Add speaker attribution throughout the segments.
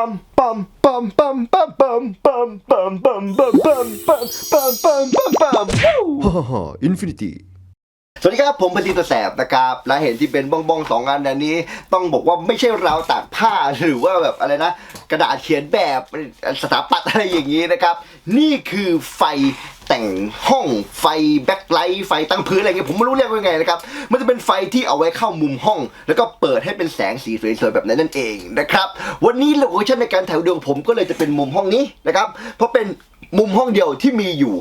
Speaker 1: ปั๊มปั๊มปั๊มปั๊มปั๊มปั๊มปั๊มปั๊มปั๊มปั๊มปั๊มปั๊มปั๊มปั๊มปั๊มปั๊มฮ่าฮ่าอินฟินิตี้สวัสดีครับ ผมพติตัวแสบนะครับและเห็นที่เป็นบ้องบ้องๆสองอันอันนี้ ต้องบอกว่าไม่ใช่ราวตากผ้าหรือว่าแบบอะไรนะ กระดาษเขียนแบบสถาปัตย์อะไรอย่างนี้นะครับ นี่คือไฟ แต่งห้องไฟแบ็คไลท์ไฟตั้งพื้นอะไรเงี้ยผมไม่รู้เรียกว่าไงนะครับมันจะเป็นไฟที่เอาไว้เข้ามุมห้อง แล้วก็เปิดให้เป็นแสงสีสวยๆแบบนั้นนั่นเองนะครับวันนี้โลเคชั่นในการถ่ายวิดีโอของผมก็เลยจะเป็นมุมห้องนี้นะครับเพราะเป็นมุมห้องเดียวที่มีอยู่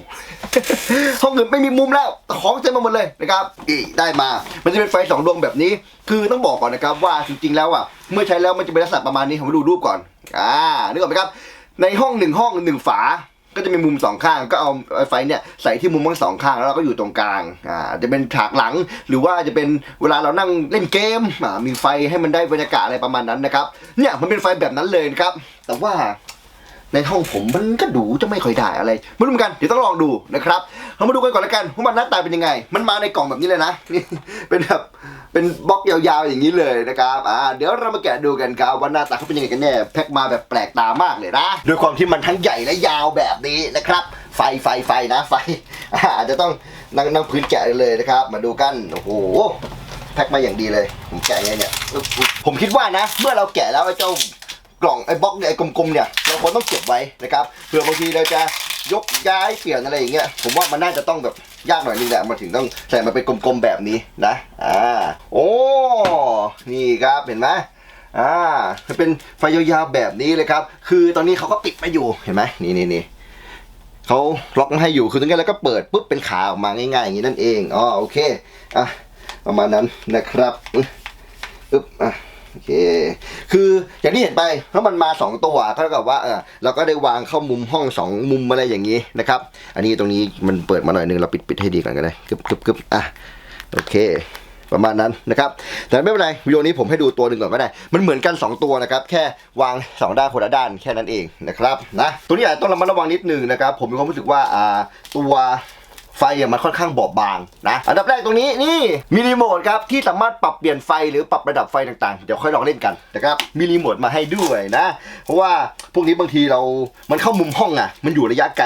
Speaker 1: ห้องอื่นไม่มีมุมแล้วของเต็มไปหมดเลยนะครับอีได้มา มันจะเป็นไฟสองดวงแบบนี้ คือต้องบอกก่อนนะครับว่าจริงๆแล้วอะเมื่อใช้แล้วมันจะเป็นลักษณะประมาณนี้ผมดูรูปก่อนอ่านึกออกไหมครับ ในห้องหนึ่งห้องหนึ่งฝา ก็จะมีมุมสองข้างก็เอาไฟเนี่ยใส่ที่มุมทั้งสองข้างแล้วเราก็อยู่ตรงกลางอ่าจะเป็นฉากหลัง หรือว่าจะเป็นเวลาเรานั่งเล่นเกมอ่ามีไฟให้มันได้บรรยากาศอะไรประมาณนั้นนะครับเนี่ยมันเป็นไฟแบบนั้นเลยครับแต่ว่า ในห้องผมมันก็ดูจะไม่ค่อยได้อะไรไม่รู้เหมือนกันเดี๋ยวต้องลองดูนะครับเรามาดูกันก่อนล้วกันว่ามันหน้าตาเป็นยังไง มันมาในกล่องแบบนี้เลยนะนี่เป็นแบบเป็นบล็อกยาวๆอย่างนี้เลยนะครับอ่าเดี๋ยวเรามาแกะดูกันครับว่าหน้าตาเขาเป็นยังไงกันแน่แพ็คมาแบบแปลกตามากเลยนะด้วยความที่มันทั้งใหญ่และยาวแบบนี้นะครับ ไฟไฟไฟนะไฟอาจจะต้องนั่งนั่งพื้นแกะเลยนะครับ มาดูกันโอ้โหแพ็คมาอย่างดีเลย ผมแกะไงเนี่ยผมคิดว่านะ เมื่อเราแกะแล้วไอ้เจ้า กล่องไอ้บล็อกเนี่ยไอ้กลมๆเนี่ยเราควรต้องเก็บไว้นะครับเผื่อบางทีเราจะยกย้ายเปลี่ยนอะไรอย่างเงี้ยผมว่ามันน่าจะต้องแบบยากหน่อยนึงแหละมันถึงต้องใส่มาเป็นกลมๆแบบนี้นะอ่าโอ้นี่ครับเห็นไหมอ่ามันเป็นไฟยาวๆแบบนี้เลยครับ คือตอนนี้เขาก็ติดมาอยู่เห็นไหมนี่นี่นี่เขาล็อกมาให้อยู่คือตรงนี้แล้วก็เปิดปุ๊บเป็นขาออกมาง่ายๆอย่างนี้นั่นเองอ๋อโอเคอะประมาณนั้นนะครับอึ๊บอึ๊บอะ โอเค คืออย่างที่เห็นไปถ้ามันมา 2 ตัวก็เท่ากับว่าเออเราก็ได้วางเข้ามุมห้อง 2 มุมอะไรอย่างนี้นะครับ อันนี้ตรงนี้มันเปิดมาหน่อยนึงเราปิดปิดให้ดีก่อนก็ได้กึบกึบกึบอะโอเค ประมาณนั้นนะครับ แต่ไม่เป็นไรวิดีโอนี้ผมให้ดูตัวหนึ่งก่อนก็ได้ มันเหมือนกัน 2 ตัวนะครับ แค่วาง 2 ด้านคนละด้านแค่นั้นเองนะครับนะตัวนี้อาจจะต้องระมัดระวังนิดนึงนะครับ ผมมีความรู้สึกว่าอ่าตัว ไฟมันค่อนข้างบอบบางนะอันดับแรกตรงนี้นี่มีรีโมทครับที่สามารถปรับเปลี่ยนไฟหรือปรับระดับไฟต่างๆ เดี๋ยวค่อยลองเล่นกันนะครับมีรีโมทมาให้ด้วยนะ เพราะว่าพวกนี้บางทีเรา มันเข้ามุมห้องอะมันอยู่ระยะไกล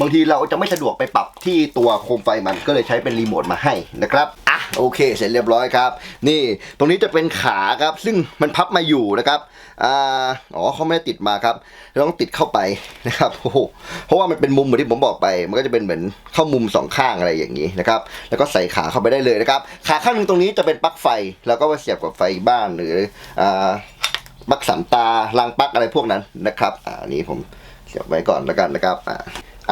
Speaker 1: บางทีเราจะไม่สะดวกไปปรับที่ตัวโคมไฟมันก็เลยใช้เป็นรีโมทมาให้นะครับ โอเค เสร็จเรียบร้อยครับ นี่ตรงนี้จะเป็นขาครับ ซึ่งมันพับมาอยู่นะครับอ่าอ๋อเขาไม่ได้ติดมาครับต้องติดเข้าไปนะครับโอ้โหเพราะว่ามันเป็นมุมเหมือนที่ผมบอกไป มันก็จะเป็นเหมือนเข้ามุมสองข้างอะไรอย่างนี้นะครับ แล้วก็ใส่ขาเข้าไปได้เลยนะครับ ขาข้างหนึงตรงนี้จะเป็นปลั๊กไฟ แล้วก็มาเสียบกับไฟบ้านหรืออ่าปลั๊กสามตารางปลั๊กอะไรพวกนั้นนะครับ อ่าอันนี้ผมเสียบไว้ก่อนแล้วกันนะครับอ่า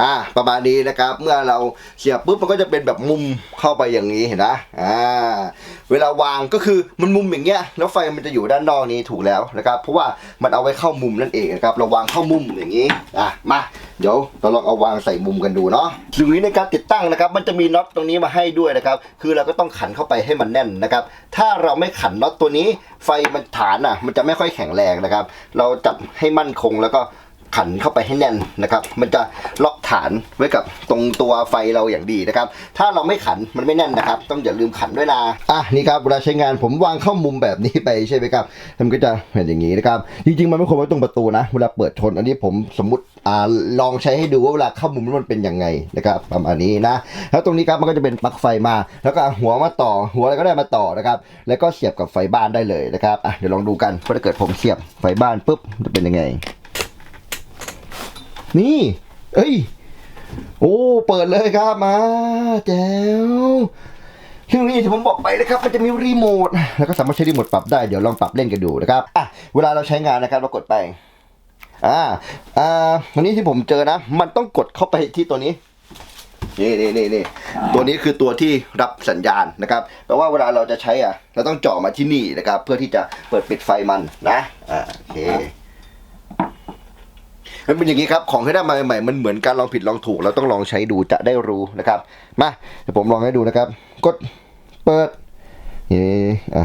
Speaker 1: อ่าประมาณนี้นะครับ เมื่อเราเสียบปุ๊บมันก็จะเป็นแบบมุมเข้าไปอย่างนี้เห็นนะอ่าเวลาวางก็คือมันมุมอย่างเงี้ยแล้วไฟมันจะอยู่ด้านนอกนี้ถูกแล้วนะครับเพราะว่ามันเอาไว้เข้ามุมนั่นเองนะครับเราวางเข้ามุมอย่างนี้อะมาเดี๋ยวเราลองเอาวางใส่มุมกันดูเนาะสิ่งนี้ในการติดตั้งนะครับ มันจะมีน็อตตรงนี้มาให้ด้วยนะครับ คือเราก็ต้องขันเข้าไปให้มันแน่นนะครับ ถ้าเราไม่ขันน็อตตัวนี้ ไฟมันฐานอะ มันจะไม่ค่อยแข็งแรงนะครับ เราจับให้มั่นคงแล้วก็ ขันเข้าไปให้แน่นนะครับ มันจะล็อกฐานไว้กับตรงตัวไฟเราอย่างดีนะครับ ถ้าเราไม่ขันมันไม่แน่นนะครับ ต้องอย่าลืมขันด้วยนะ อะนี่ครับเวลาใช้งานผมวางเข้ามุมแบบนี้ไปใช่ไหมครับ มันก็จะเป็นอย่างนี้นะครับ จริงๆ มันไม่ควรไว้ตรงประตูนะ เวลาเปิดชน อันนี้ผมสมมติอ่าลองใช้ให้ดูว่าเวลาเข้ามุมแล้วมันเป็นยังไงนะครับประมาณนี้นะ แล้วตรงนี้ครับมันก็จะเป็นปลั๊กไฟมา แล้วก็หัวมาต่อ หัวอะไรก็ได้มาต่อนะครับ แล้วก็เสียบกับไฟบ้านได้เลยนะครับ อะเดี๋ยวลองดูกันว่าถ้าเกิดผมเสียบไฟบ้านปุ๊บจะเป็นยังไง นี่ เอ้ย โอ้ เปิดเลยครับมา แจ๋วเครื่องนี้ที่ผมบอกไปนะครับมันจะมีรีโมทแล้วก็สามารถใช้รีโมทปรับได้เดี๋ยวลองปรับเล่นกันดูนะครับอะเวลาเราใช้งานนะครับเรากดไปอ่าอ่าวันนี้ที่ผมเจอนะ มันต้องกดเข้าไปที่ตัวนี้นี่นี่นี่นี่ตัวนี้คือตัวที่รับสัญญาณนะครับแปลว่าเวลาเราจะใช้อะ เราต้องเจาะมาที่นี่นะครับ เพื่อที่จะเปิดปิดไฟมันนะอ่าโอเค มันเป็นอย่างนี้ครับ ของที่ได้มาใหม่มันเหมือนการลองผิดลองถูกเราต้องลองใช้ดูจะได้รู้นะครับ มาเดี๋ยวผมลองให้ดูนะครับ กดเปิดนี่อะ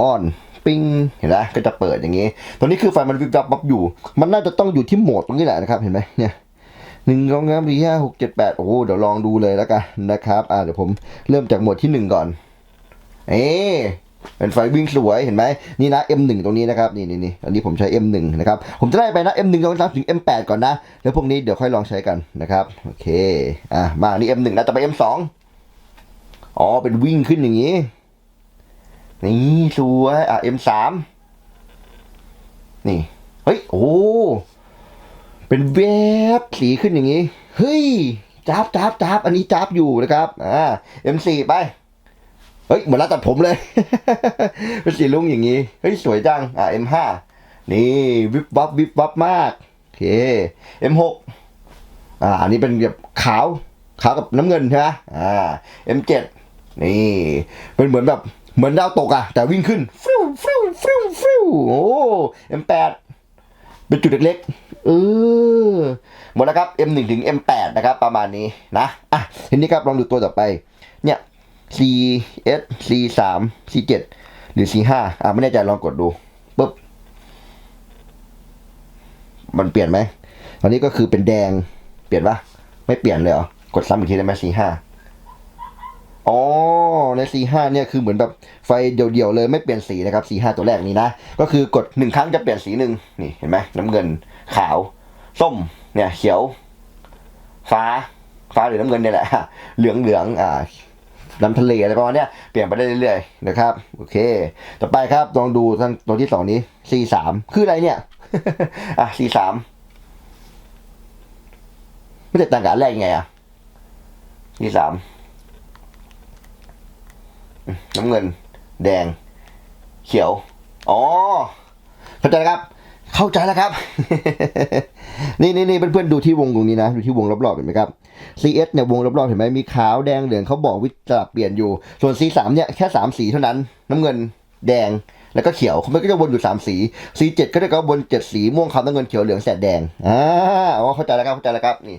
Speaker 1: ออนปิ้งเห็นไหมก็จะเปิดอย่างนี้ ตอนนี้คือไฟมันวิบวับวับอยู่ มันน่าจะต้องอยู่ที่โหมดตรงนี้แหละนะครับ เห็นไหมเนี่ยหนึ่งสองสามสี่ห้าหกเจ็ดแปดโอ้โหเดี๋ยวลองดูเลยแล้วกันนะครับ อ่าเดี๋ยวผมเริ่มจากโหมดที่หนึ่งก่อน เอ๊ เป็นไฟวิ่งสวยเห็นไหมนี่นะ M1 ตรงนี้นะครับนี่นี่นี่อันนี้ผมใช้ M1 นะครับผมจะไล่ไปนะ M1 2 3ถึง M8 ก่อนนะแล้วพวกนี้เดี๋ยวค่อยลองใช้กันนะครับโอเคอะมานี่ M1 นะต่ไป M2 อ๋อเป็นวิ่งขึ้นอย่างนี้นี่สวยอะ M3 นี่เฮ้ยโอ้เป็นแวบสีขึ้นอย่างนี้เฮ้ยจับจับจับอันนี้จับอยู่นะครับอ่า M4 ไป เฮ้ยเหมือนร้านตัดผมเลย เป็นสีลุงอย่างนี้เฮ้ยสวยจังอ่า M5 นี่วิบวับวิบวับมากโอเค M6 อ่าอันนี้เป็นแบบขาวขาวกับน้ำเงินใช่ไหมอ่า M7 นี่เป็นเหมือนแบบเหมือนดาวตกอะแต่วิ่งขึ้นฟิวฟิวฟิวฟิวโอ้ M8 เป็นจุดเล็กๆเออหมดแล้วครับ M1 ถึง M8 นะครับ ประมาณนี้นะอะทีนี้ครับลองดูตัวต่อไป C S C สาม C เจ็ดหรือ C ห้าอะไม่แน่ใจลองกดดูปุ๊บมันเปลี่ยนไหมตอนนี้ก็คือเป็นแดงเปลี่ยนปะไม่เปลี่ยนเลยเหรอกดซ้ำอีกทีได้ไหม C ห้าอ๋อใน C ห้าเนี่ยคือเหมือนแบบไฟเดี่ยวๆเลยไม่เปลี่ยนสีนะครับ C ห้าตัวแรกนี้นะ ก็คือกดหนึ่งครั้งจะเปลี่ยนสีหนึ่งนี่เห็นไหมน้ำเงินขาว ส้มเนี่ยเขียว ฟ้า ฟ้าหรือน้ำเงินเนี่ยแหละเหลืองเหลืองอ่า น้ำทะเลอะไรประมาณเนี้ยเปลี่ยนไปได้เรื่อยๆนะครับโอเค ต่อไปครับลองดูทางตัวที่สองนี้ C สามคืออะไรเนี่ย อะ C สามไม่ได้ต่างกับอันแรกยังไงอะ C สามอืมน้ำเงิน แดง เขียว อ๋อเข้าใจครับ เข้าใจแล้วครับ นี่นี่นี่เพื่อนๆดูที่วงตรงนี้นะ ดูที่วงรอบๆเห็นไหมครับ CS เนี่ยวงรอบๆเห็นไหมมีขาวแดงเหลืองเขาบอกวิสลับเปลี่ยนอยู่ ส่วน C3 เนี่ยแค่สามสีเท่านั้น น้ำเงินแดงแล้วก็เขียวมันก็จะวนอยู่สามสี C7 ก็ได้ก็วนเจ็ดสีม่วงขาวน้ำเงินเขียวเหลืองแสดแดงอ่าอ๋อเข้าใจแล้วครับเข้าใจแล้วครับนี่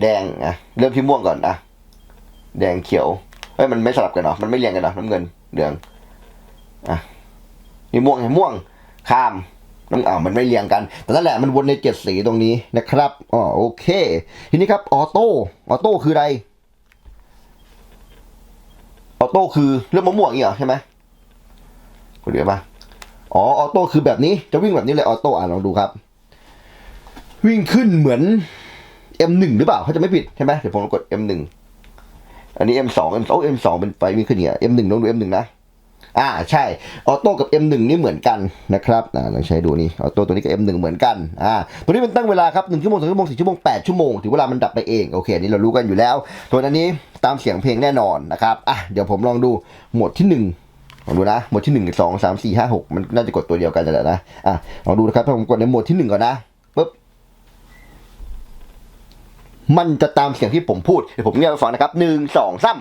Speaker 1: แดงอะเริ่มที่ม่วงก่อนอะแดงเขียวเฮ้ยมันไม่สลับกันเหรอมันไม่เรียงกันเหรอน้ำเงินเหลืองอะนี่ม่วงไงม่วงข้าม น้ำอ่ามันไม่เรียงกัน แต่นั่นแหละมันวนในเจ็ดสีตรงนี้นะครับอ๋อโอเค ทีนี้ครับออโต้ออโต้คืออะไรออโต้คือเรื่องมะม่วงอย่างนี้เหรอใช่ไหมคุณเดี๋ยวมาอ๋อออโต้คือแบบนี้จะวิ่งแบบนี้เลยออโต้อะลองดูครับ วิ่งขึ้นเหมือน M1 หรือเปล่าเขาจะไม่ผิดใช่ไหมเดี๋ยวผมกด M1 อันนี้ M2 M2 M2 เป็นไฟวิ่งขึ้นเงี้ย M1 ลองดู M1 นะ อ่าใช่ออโต้กับ M1 นี่เหมือนกันนะครับอ่าลองใช้ดูนี่ออโต้ตัวนี้กับ M1 เหมือนกันอ่าตัวนี้เป็นตั้งเวลาครับ1ชั่วโมง2ชั่วโมง4ชั่วโมง8ชั่วโมงถึงเวลามันดับไปเองโอเคอันนี่เรารู้กันอยู่แล้วส่วนอันนี้ตามเสียงเพลงแน่นอนนะครับอะเดี๋ยวผมลองดูโหมดที่1ลองดูนะโหมดที่1 2 3 4 5 6มันน่าจะกดตัวเดียวกันนั่นแหละนะอะลองดูนะครับถ้าผมกดในโหมดที่1ก่อนนะปุ๊บมันจะตามเสียงที่ผมพูดเดี๋ยวผมเงียบไปฟังนะครับหนึ่งสองสาม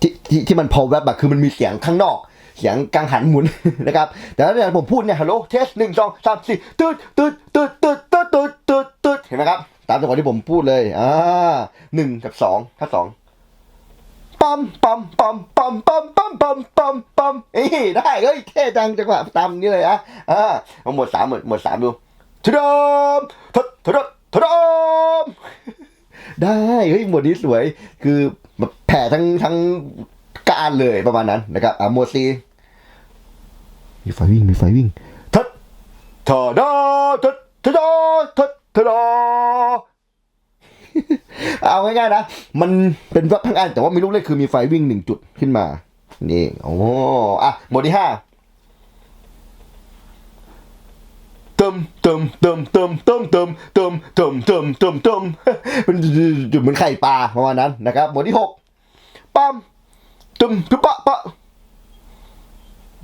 Speaker 1: ที่ที่ที่มันพอแวบอะคือมันมีเสียงข้างนอก เสียงกังหันหมุนนะครับ แต่ถ้าเนี่ยผมพูดเนี่ยฮัลโหลเทสหนึ่งสองสามสี่ตืดตืดตืดตืดตืดตืดตืดตืดเห็นไหมครับ ตามจังหวะที่ผมพูดเลยอ่าหนึ่งกับสองถ้าสองปั๊มปั๊มปั๊มปั๊มปั๊มปั๊มปั๊มปั๊มปั๊มเอ้ยได้เฮ้ยเท่จังจังหวะตามนี้เลยอะอ่าเอาหมวดสามหมวดหมวดสามดูทะดมทะทะดมทะดมได้เฮ้ยหมวดนี้สวยคือแบบ แผ่ทั้งทั้งการเลยประมาณนั้นนะครับอะหมวดซีมีไฟวิ่งมีไฟวิ่งทัดทาดทัดทาดทัดทาดเอาง่ายๆนะ มันเป็นวับทั้งอันแต่ว่ามีลูกเล่นคือมีไฟวิ่งหนึ่งจุดขึ้นมา นี่โอ้อะหมดที่ห้าเติมเติมเติมเติมเติมเติมเติมเติมเติมเติมเติมเป็นเหมือนไข่ปลาประมาณนั้นนะครับหมดที่หก ปั๊มตึมตึมปะปะ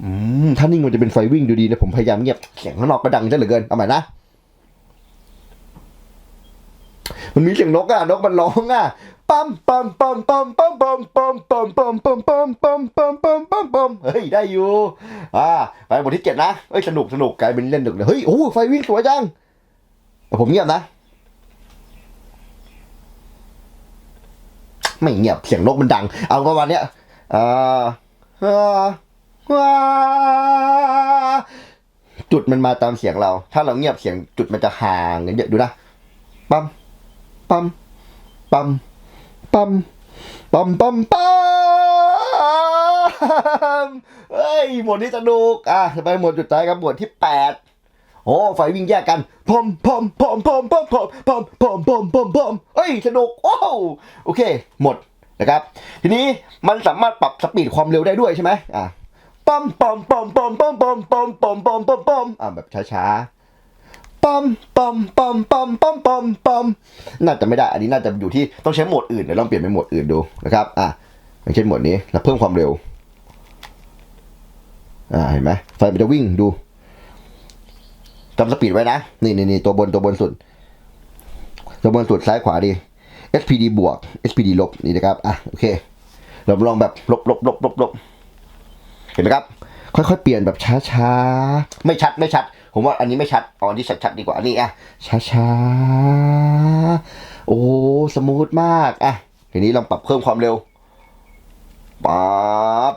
Speaker 1: อืมถ้านิ่งมันจะเป็นไฟวิ่งดูดีนะผมพยายามเงียบเสียงข้างนอกก็ดังซะเหลือเกินเอาใหม่นะมันมีเสียงนกอะนกมันร้องอะปั๊มปั๊มปั๊มปั๊มปั๊มปั๊มปั๊มปั๊มปั๊มปั๊มปั๊มปั๊มปั๊มปั๊มปั๊มปั๊มเฮ้ยได้อยู่อ่าไปบทที่เจ็ดนะเอ้ยสนุกสนุกกลายเป็นเล่นดึกเลยเฮ้ยโอ้ไฟวิ่งสวยจังแต่ผมเงียบนะ ไม่เงียบเสียงนกมันดัง เอาประมาณเนี้ยอ่าอ่าอ่าจุดมันมาตามเสียงเรา ถ้าเราเงียบเสียงจุดมันจะห่างกันเยอะดูนะปั๊มปั๊มปั๊มปั๊มปั๊มปั๊มปั๊มเฮ้ยหมวดนี้สนุกอะไปหมวดสุดท้ายครับหมวดที่แปด โอ้ไฟวิ่งแยกกันพอมพอมพอมพอมพอมพอมพอมพอมพอมพอมพอมเฮ้ยสนุกโอ้โอเค หมดนะครับ ทีนี้มันสามารถปรับสปีดความเร็วได้ด้วยใช่ไหมอะปัมปัมปัมปัมปัมปัมปัมปัมปัมปัมปั๊มอะแบบช้าๆปั๊มปั๊มปัมปัมปัมปัมปัมน่าจะไม่ได้ อันนี้น่าจะอยู่ที่ต้องใช้โหมดอื่นเดี๋ยวลองเปลี่ยนเป็นโหมดอื่นดูนะครับอะอย่างเช่นโหมดนี้แล้วเพิ่มความเร็วอ่าเห็นไหมไฟมันจะวิ่งดู จำสปีดไว้นะ นี่นี่นี่ตัวบนตัวบนสุด ตัวบนสุดซ้ายขวาดี SPD บวก SPD ลบนี่นะครับ อะโอเคเราลองแบบลบลบลบลบลบเห็นไหมครับ ค่อยๆเปลี่ยนแบบช้าๆ ไม่ชัดไม่ชัด ผมว่าอันนี้ไม่ชัดอาอันที่ชัดๆดีกว่าอันนี้อะช้าๆ โอ้สมูทมากอะทีนี้ลองปรับเพิ่มความเร็วปั๊บ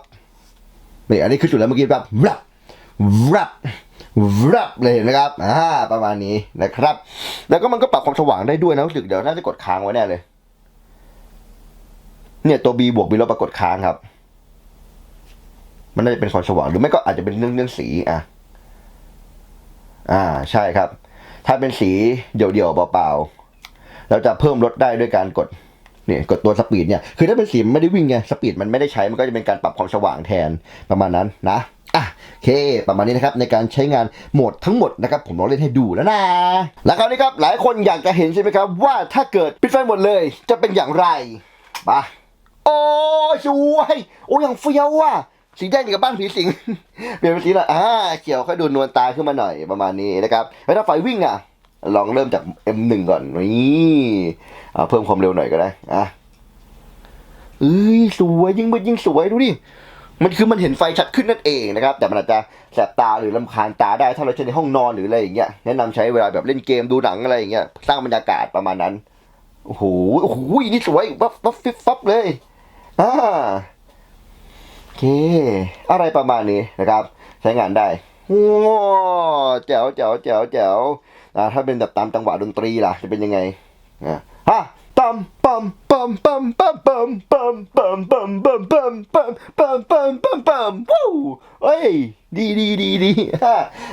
Speaker 1: นี่อันนี้คือจุดแล้วเมื่อกี้แบบรับรับ รับเลยเห็นะครับอ่าประมาณนี้นะครับ แล้วก็มันก็ปรับความสว่างได้ด้วยนะรู้สึกเดี๋ยวน่าจะกดค้างไว้แน่เลย เนี่ยตัว B บวก B ลบปรากฏค้างครับ มันน่าจะเป็นความสว่างหรือไม่ก็อาจจะเป็นเรื่องเรื่องสีอะอ่าใช่ครับ ถ้าเป็นสีเดี่ยวๆเปล่าๆเราจะเพิ่มลดได้ด้วยการกดเนี่ยกดตัวสปีดเนี่ย คือถ้าเป็นสีมันไม่ได้วิ่งไง สปีดมันไม่ได้ใช้ มันก็จะเป็นการปรับความสว่างแทนประมาณนั้นนะ อะโอเคประมาณนี้นะครับในการใช้งานโหมดทั้งหมดนะครับผมลองเล่นให้ดูแล้วนะแล้วคราวนี้ครับหลายคนอยากจะเห็นใช่ไหมครับว่าถ้าเกิดปิดไฟหมดเลยจะเป็นอย่างไรมาโอ้สวยโอ้อย่างเฟี้ยวว่ะสีแดงกับบ้านผีสิง เปลี่ยนเป็นสีละอ่าเขียวค่อยดูนวลตาขึ้นมาหน่อยประมาณนี้นะครับแล้วถ้าไฟวิ่งอะ ลองเริ่มจาก M1 ก่อนนี่เพิ่มความเร็วหน่อยก็ได้อะเอ้ยสวยยิ่งมืดยิ่งสวยดูดิ มันคือมันเห็นไฟชัดขึ้นนั่นเองนะครับ แต่มันอาจจะแสบตาหรือลำคาญตาได้ถ้าเราใช้ในห้องนอนหรืออะไรอย่างเงี้ยแนะนำใช้เวลาแบบเล่นเกมดูหนังอะไรอย่างเงี้ยสร้างบรรยากาศประมาณนั้นโอ้โหโอ้โหนี่สวยวับวับฟิบฟับเลยอ่าโอเค อะไรประมาณนี้นะครับ ใช้งานได้ว้าแจ๋วแจ๋วแจ๋วแจ๋วอ่าถ้าเป็นแบบตามจังหวะดนตรีล่ะจะเป็นยังไงอ่าฮะ ตัมปัมปัมปัมปัมปัมปัมปัมปัมปัมปัมปัมปัมปัมปัมปัมวู้เอ้ยดีดีดีดี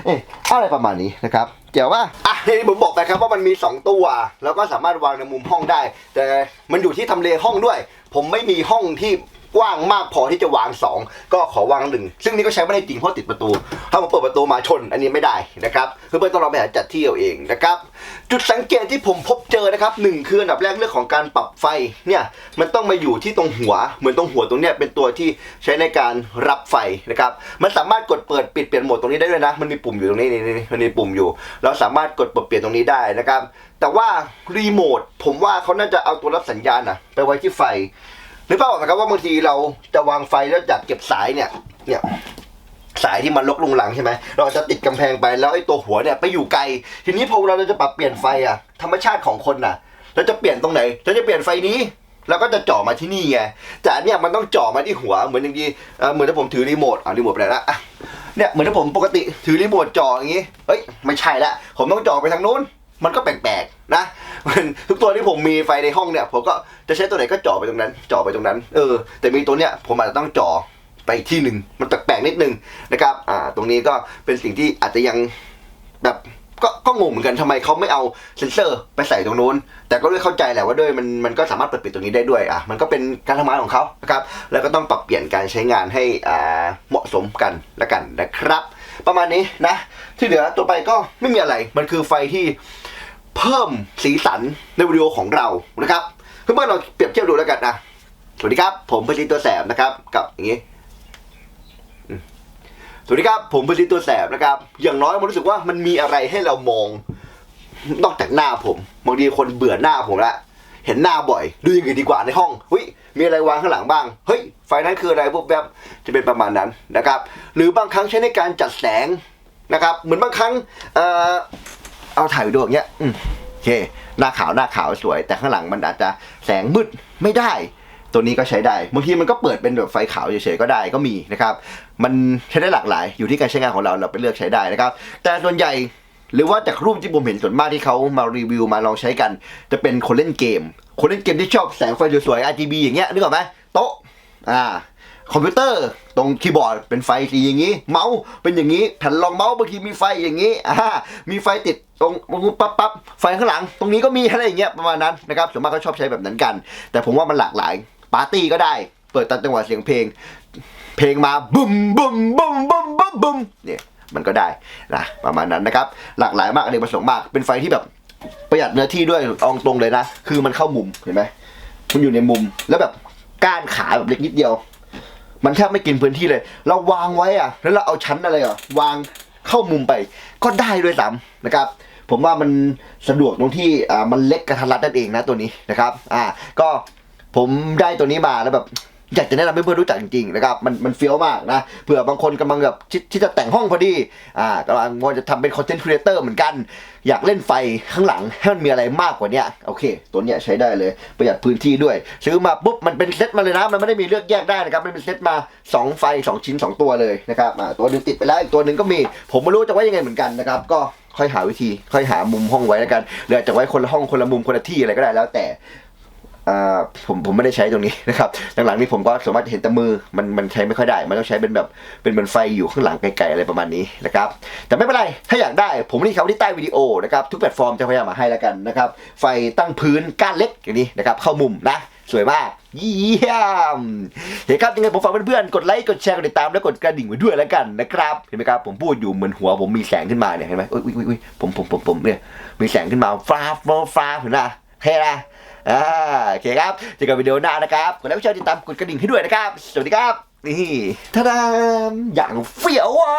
Speaker 1: เอ้ยอะไรประมาณนี้นะครับเจ๋วว่าอะที่ผมบอกไปครับว่ามันมี 2 ตัว แล้วก็สามารถวางในมุมห้องได้ แต่มันอยู่ที่ทำเลห้องด้วย ผมไม่มีห้องที่ กว้างมากพอที่จะวาง 2 ก็ขอวางหนึ่งซึ่งนี่ก็ใช้ไม่ได้จริงเพราะติดประตู ถ้ามาเปิดประตูมาชนอันนี้ไม่ได้นะครับเพื่อนๆต้องลองไปหาจัดที่เอาเองนะครับจุดสังเกตที่ผมพบเจอนะครับหนึ่งคืออันดับแรกเรื่องของการปรับไฟเนี่ยมันต้องมาอยู่ที่ตรงหัว เหมือนตรงหัวตรงเนี้ยเป็นตัวที่ใช้ในการรับไฟนะครับมันสามารถกดเปิดปิดเปลี่ยนโหมดตรงนี้ได้ด้วยนะ มันมีปุ่มอยู่ตรงนี้นี่นี่มันมีปุ่มอยู่ เราสามารถกดเปิดเปลี่ยนตรงนี้ได้นะครับแต่ว่ารีโมทผมว่าเขาน่าจะเอาตัวรับสัญญาณนะไปไว้ที่ไฟ นึกภาพออกไหมครับว่าบางทีเราจะวางไฟแล้วอยากเก็บสายเนี่ย เนี่ยสายที่มันลกลุงหลังใช่ไหม เราจะติดกำแพงไปแล้วไอ้ตัวหัวเนี่ยไปอยู่ไกล ทีนี้พอเราจะปรับเปลี่ยนไฟอะธรรมชาติของคนน่ะเราจะเปลี่ยนตรงไหนเราจะเปลี่ยนไฟนี้เราก็จะจ่อมาที่นี่ไง แต่อันเนี่ยมันต้องจ่อมาที่หัวเหมือนอย่างที่เหมือนถ้าผมถือรีโมทอะรีโมทไปไหนละอะเนี่ยเหมือนถ้าผมปกติถือรีโมทจ่ออย่างงี้ เฮ้ยไม่ใช่ละ ผมต้องจ่อไปทางนู้น มันก็แปลกๆนะ มันทุกตัวที่ผมมีไฟในห้องเนี่ยผมก็จะใช้ตัวไหนก็จ่อไปตรงนั้นจ่อไปตรงนั้น เออ แต่มีตัวเนี้ยผมอาจจะต้องจ่อไปที่หนึ่งมันแปลกๆนิดนึงนะครับอ่าตรงนี้ก็เป็นสิ่งที่อาจจะยังแบบก็ก็งงเหมือนกันทำไมเขาไม่เอาเซนเซอร์ไปใส่ตรงนู้น แต่ก็ด้วยเข้าใจแหละว่าด้วยมันมันก็สามารถเปิดปิดตรงนี้ได้ด้วยอะมันก็เป็นการทำงานของเขานะครับแล้วก็ต้องปรับเปลี่ยนการใช้งานให้อ่าเหมาะสมกันละกันนะครับ ประมาณนี้นะ ที่เหลือตัวไปก็ไม่มีอะไรมันคือไฟที่ เพิ่มสีสันในวิดีโอของเรานะครับเพื่อนๆเราเปรียบเทียบดูแล้วกันนะสวัสดีครับ ผมพลิตตัวแสบนะครับ กับอย่างนี้สวัสดีครับ ผมเป็นลิตตัวแสบนะครับ อย่างน้อยผมรู้สึกว่ามันมีอะไรให้เรามองนอกจากหน้าผมบางทีคนเบื่อหน้าผมละเห็นหน้าบ่อย ดูอย่างอื่นดีกว่าในห้องเฮ้ยมีอะไรวางข้างหลังบ้างเฮ้ยไฟนั้นคืออะไรพวกแบบจะเป็นประมาณนั้นนะครับ หรือบางครั้งใช้ในการจัดแสงนะครับ เหมือนบางครั้ง เอาถ่ายวิดีโออย่างเงี้ยอืมโอเค หน้าขาวหน้าขาวสวย แต่ข้างหลังมันอาจจะแสงมืดไม่ได้ ตัวนี้ก็ใช้ได้บางทีมันก็เปิดเป็นแบบไฟขาวเฉยๆก็ได้ก็มีนะครับ มันใช้ได้หลากหลาย อยู่ที่การใช้งานของเราเราไปเลือกใช้ได้นะครับ แต่ส่วนใหญ่หรือว่าจากรูปที่ผมเห็นส่วนมากที่เขามารีวิวมาลองใช้กัน จะเป็นคนเล่นเกม คนเล่นเกมที่ชอบแสงไฟสวยๆ RGB อย่างเงี้ยนึกออกไหมโต๊ะอ่า คอมพิวเตอร์ตรงคีย์บอร์ดเป็นไฟสีอย่างนี้ เมาส์เป็นอย่างนี้แผ่นรองเมาส์บางทีมีไฟอย่างนี้อ่ามีไฟติดตรงตรงปั๊บปั๊บไฟข้างหลัง ตรงนี้ก็มีอะไรอย่างเงี้ยประมาณนั้นนะครับส่วนมากก็ชอบใช้แบบนั้นกัน แต่ผมว่ามันหลากหลายปาร์ตี้ก็ได้ เปิดตามจังหวะเสียงเพลง เพลงมาบึมบึมบึมบึมบึมบึมเนี่ยมันก็ได้นะประมาณนั้นนะครับ หลากหลายมากอเนกประสงค์มาก เป็นไฟที่แบบประหยัดเนื้อที่ด้วยเอาตรงเลยนะ คือมันเข้ามุมเห็นไหมมันอยู่ในมุมแล้วแบบก้านขาแบบเล็กนิดเดียว มันแทบไม่กินพื้นที่เลย เราวางไว้อะแล้วเราเอาชั้นอะไรอะวางเข้ามุมไป ก็ได้ด้วยซ้ำนะครับ ผมว่ามันสะดวกตรงที่อ่ามันเล็กกระทัดรัดนั่นเองนะตัวนี้นะครับ อ่า ก็ผมได้ตัวนี้มาแล้วแบบ อยากจะแนะนำให้เพื่อนรู้จักจริงๆนะครับมันมันเฟี้ยวมากนะเผื่อบางคนกำลังแบบที่ที่จะแต่งห้องพอดีอ่ากำลังว่าจะทำเป็นคอนเทนต์ครีเอเตอร์เหมือนกัน อยากเล่นไฟข้างหลังให้มันมีอะไรมากกว่านี้โอเค ตัวเนี้ยใช้ได้เลยประหยัดพื้นที่ด้วย ซื้อมาปุ๊บมันเป็นเซตมาเลยนะมันไม่ได้มีเลือกแยกได้นะครับมันเป็นเซตมา 2 ไฟ 2 ชิ้น 2 ตัวเลยนะครับอ่าตัวนึงติดไปแล้วอีกตัวหนึ่งก็มี ผมไม่รู้จะไว้ยังไงเหมือนกันนะครับก็ค่อยหาวิธีค่อยหามุมห้องไว้แล้วกันหรืออาจจะไว้คนละห้องคนละมุมคนละที่อะไรก็ได้แล้วแต่ ผมผมไม่ได้ใช้ตรงนี้นะครับหลังๆนี้ผมก็สามารถเห็นแต่มือมันมันใช้ไม่ค่อยได้ มันต้องใช้เป็นแบบเป็นเหมือนไฟอยู่ข้างหลังไกลๆอะไรประมาณนี้นะครับแต่ไม่เป็นไรถ้าอยากได้ ผมนี่ครับที่ใต้วิดีโอนะครับทุกแพลตฟอร์มจะพยายามมาให้แล้วกันนะครับไฟตั้งพื้นก้านเล็กอย่างนี้นะครับเข้ามุมนะสวยมากเยี่ยมเห็นครับยังไงผมฝากเพื่อนๆกดไลค์กดแชร์กดติดตามและกดกระดิ่งไว้ด้วยแล้วกันนะครับเห็นไหมครับผมพูดอยู่เหมือนหัวผมมีแสงขึ้นมาเนี่ยเห็นไหมอุ้ยอุ้ยอุ้ยผมผมผมผมเนี่ยมีแสงขึ้นมาฟ้าฟ้าฟ้าเห็นไหมเท่นะ อ่าโอเคครับเจอกันวิดีโอหน้านะครับกดไลค์กดแชร์ติดตามกดกระดิ่งให้ด้วยนะครับ สวัสดีครับ นี่ท่าดามอย่างเฟี้ยวอะ